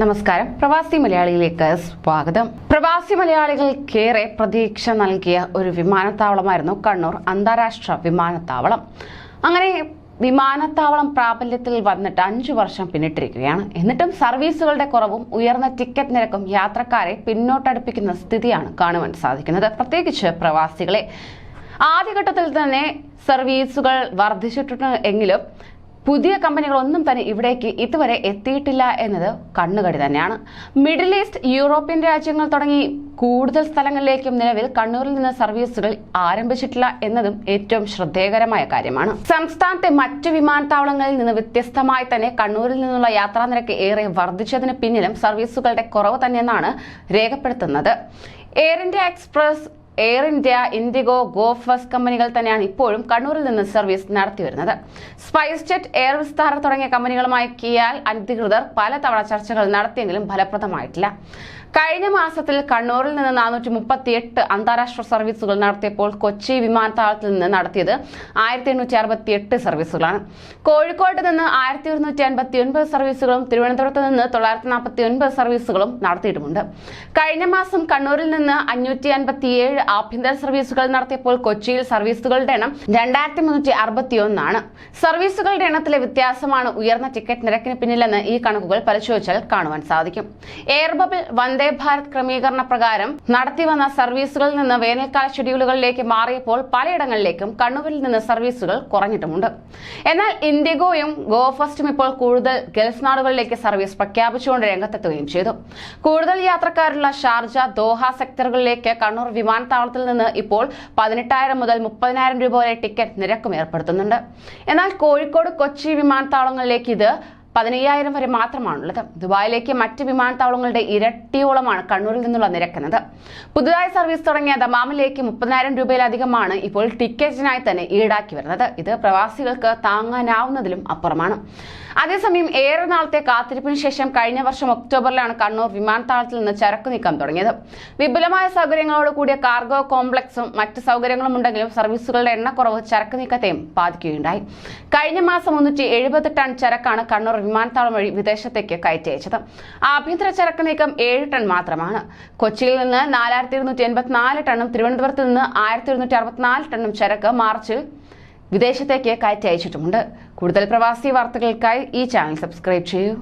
നമസ്കാരം. പ്രവാസി മലയാളിയിലേക്ക് സ്വാഗതം. പ്രവാസി മലയാളികൾക്കേറെ പ്രതീക്ഷ നൽകിയ ഒരു വിമാനത്താവളമായിരുന്നു കണ്ണൂർ അന്താരാഷ്ട്ര വിമാനത്താവളം. അങ്ങനെ വിമാനത്താവളം പ്രാബല്യത്തിൽ വന്നിട്ട് അഞ്ചു വർഷം പിന്നിട്ടിരിക്കുകയാണ്. എന്നിട്ടും സർവീസുകളുടെ കുറവും ഉയർന്ന ടിക്കറ്റ് നിരക്കും യാത്രക്കാരെ പിന്നോട്ടടുപ്പിക്കുന്ന സ്ഥിതിയാണ് കാണുവാൻ സാധിക്കുന്നത്. പ്രത്യേകിച്ച് പ്രവാസികളെ. ആദ്യഘട്ടത്തിൽ തന്നെ സർവീസുകൾ വർദ്ധിച്ചിട്ടുണ്ട് എങ്കിലും പുതിയ കമ്പനികളൊന്നും തന്നെ ഇവിടേക്ക് ഇതുവരെ എത്തിയിട്ടില്ല എന്നത് കണ്ണുകടി തന്നെയാണ്. മിഡിൽ ഈസ്റ്റ് യൂറോപ്യൻ രാജ്യങ്ങൾ തുടങ്ങി കൂടുതൽ സ്ഥലങ്ങളിലേക്കും നിലവിൽ കണ്ണൂരിൽ നിന്ന് സർവീസുകൾ ആരംഭിച്ചിട്ടില്ല എന്നതും ഏറ്റവും ശ്രദ്ധേയകരമായ കാര്യമാണ്. സംസ്ഥാനത്തെ മറ്റു വിമാനത്താവളങ്ങളിൽ നിന്ന് വ്യത്യസ്തമായി തന്നെ കണ്ണൂരിൽ നിന്നുള്ള യാത്രാ നിരക്ക് ഏറെ വർദ്ധിച്ചതിന് പിന്നിലും സർവീസുകളുടെ കുറവ് തന്നെയെന്നാണ് രേഖപ്പെടുത്തുന്നത്. Air India Express Air India IndiGo Go Go First കമ്പനികൾ തന്നെയാണ് ഇപ്പോഴും കണ്ണൂരിൽ നിന്ന് സർവീസ് നടത്തിവരുന്നത് സ്പൈസ് ജെറ്റ് എയർ വിസ്താര തുടങ്ങിയ കമ്പനികളുമായി കിയാൽ അധികൃതർ പലതവണ ചർച്ചകൾ നടത്തിയെങ്കിലും ഫലപ്രദമായിട്ടില്ല. കഴിഞ്ഞ മാസത്തിൽ കണ്ണൂരിൽ നിന്ന് നാനൂറ്റി മുപ്പത്തിയെട്ട് അന്താരാഷ്ട്ര സർവീസുകൾ നടത്തിയപ്പോൾ കൊച്ചി വിമാനത്താവളത്തിൽ നിന്ന് നടത്തിയത് ആയിരത്തി എണ്ണൂറ്റി അറുപത്തി എട്ട് സർവീസുകളാണ് കോഴിക്കോട് നിന്ന് ആയിരത്തി ഒരുന്നൂറ്റി അൻപത്തി ഒൻപത് സർവീസുകളും തിരുവനന്തപുരത്ത് നിന്ന് തൊള്ളായിരത്തി നാൽപ്പത്തി ഒൻപത് സർവീസുകളും നടത്തിയിട്ടുമുണ്ട്. കഴിഞ്ഞ മാസം കണ്ണൂരിൽ നിന്ന് അഞ്ഞൂറ്റി അൻപത്തി ആഭ്യന്തര സർവീസുകൾ നടത്തിയപ്പോൾ കൊച്ചിയിൽ സർവീസുകളുടെ എണ്ണം രണ്ടായിരത്തി മുന്നൂറ്റി അറുപത്തി ഒന്നാണ് സർവീസുകളുടെ എണ്ണത്തിലെ വ്യത്യാസമാണ് ഉയർന്ന ടിക്കറ്റ് നിരക്കിന് പിന്നിലെന്ന് ഈ കണക്കുകൾ പരിശോധിച്ചാൽ കാണുവാൻ സാധിക്കും. എയർ ബബിൾ വന്ദേ ഭാരത് ക്രമീകരണ പ്രകാരം നടത്തിവന്ന സർവീസുകളിൽ നിന്ന് വേനൽക്കാല ഷെഡ്യൂളുകളിലേക്ക് മാറിയപ്പോൾ പലയിടങ്ങളിലേക്കും കണ്ണൂരിൽ നിന്ന് സർവീസുകൾ കുറഞ്ഞിട്ടുമുണ്ട്. എന്നാൽ ഇൻഡിഗോയും ഗോ ഫസ്റ്റും ഇപ്പോൾ കൂടുതൽ ഗൾഫ് നാടുകളിലേക്ക് സർവീസ് പ്രഖ്യാപിച്ചുകൊണ്ട് രംഗത്തെത്തുകയും ചെയ്തു. കൂടുതൽ യാത്രക്കാരുള്ള ഷാർജ ദോഹ സെക്ടറുകളിലേക്ക് കണ്ണൂർ വിമാനത്താവളത്തിൽ നിന്ന് ഇപ്പോൾ പതിനെട്ടായിരം മുതൽ മുപ്പതിനായിരം രൂപ വരെ ടിക്കറ്റ് നിരക്കും ഏർപ്പെടുത്തുന്നുണ്ട്. എന്നാൽ കോഴിക്കോട് കൊച്ചി വിമാനത്താവളങ്ങളിലേക്ക് ഇത് പതിനയ്യായിരം വരെ മാത്രമാണുള്ളത്. ദുബായിലേക്ക് മറ്റ് വിമാനത്താവളങ്ങളുടെ ഇരട്ടിയോളമാണ് കണ്ണൂരിൽ നിന്നുള്ള നിരക്കുന്നത്. പുതുതായി സർവീസ് തുടങ്ങിയ ദമാമിലേക്ക് മുപ്പതിനായിരം രൂപയിലധികമാണ് ഇപ്പോൾ ടിക്കറ്റിനായി തന്നെ ഈടാക്കി വരുന്നത്. ഇത് പ്രവാസികൾക്ക് താങ്ങാനാവുന്നതിലും അപ്പുറമാണ്. അതേസമയം ഏറെ നാളത്തെ കാത്തിരിപ്പിന് ശേഷം കഴിഞ്ഞ വർഷം ഒക്ടോബറിലാണ് കണ്ണൂർ വിമാനത്താവളത്തിൽ നിന്ന് ചരക്ക് നീക്കം തുടങ്ങിയത്. വിപുലമായ സൗകര്യങ്ങളോട് കൂടിയ കാർഗോ കോംപ്ലക്സും മറ്റ് സൗകര്യങ്ങളും ഉണ്ടെങ്കിലും സർവീസുകളുടെ എണ്ണക്കുറവ് ചരക്ക് നീക്കത്തെയും ബാധിക്കുകയുണ്ടായി. കഴിഞ്ഞ മാസം മുന്നൂറ്റി ടൺ ചരക്കാണ് കണ്ണൂർ വിമാനത്താവളം വഴി വിദേശത്തേക്ക് കയറ്റി അയച്ചത് ആഭ്യന്തര ചരക്ക് നീക്കം ഏഴ് ടൺ മാത്രമാണ്. കൊച്ചിയിൽ നിന്ന് നാലായിരത്തി ഇരുന്നൂറ്റി എൺപത്തിനാല് ടണ്ണും തിരുവനന്തപുരത്ത് നിന്ന് ആയിരത്തി ഇരുന്നൂറ്റി അറുപത്തിനാല് ടണ്ണും ചരക്ക് മാർച്ച് വിദേശത്തേക്ക് കയറ്റി അയച്ചിട്ടുമുണ്ട് കൂടുതൽ പ്രവാസി വാർത്തകൾക്കായി ഈ ചാനൽ സബ്സ്ക്രൈബ് ചെയ്യൂ.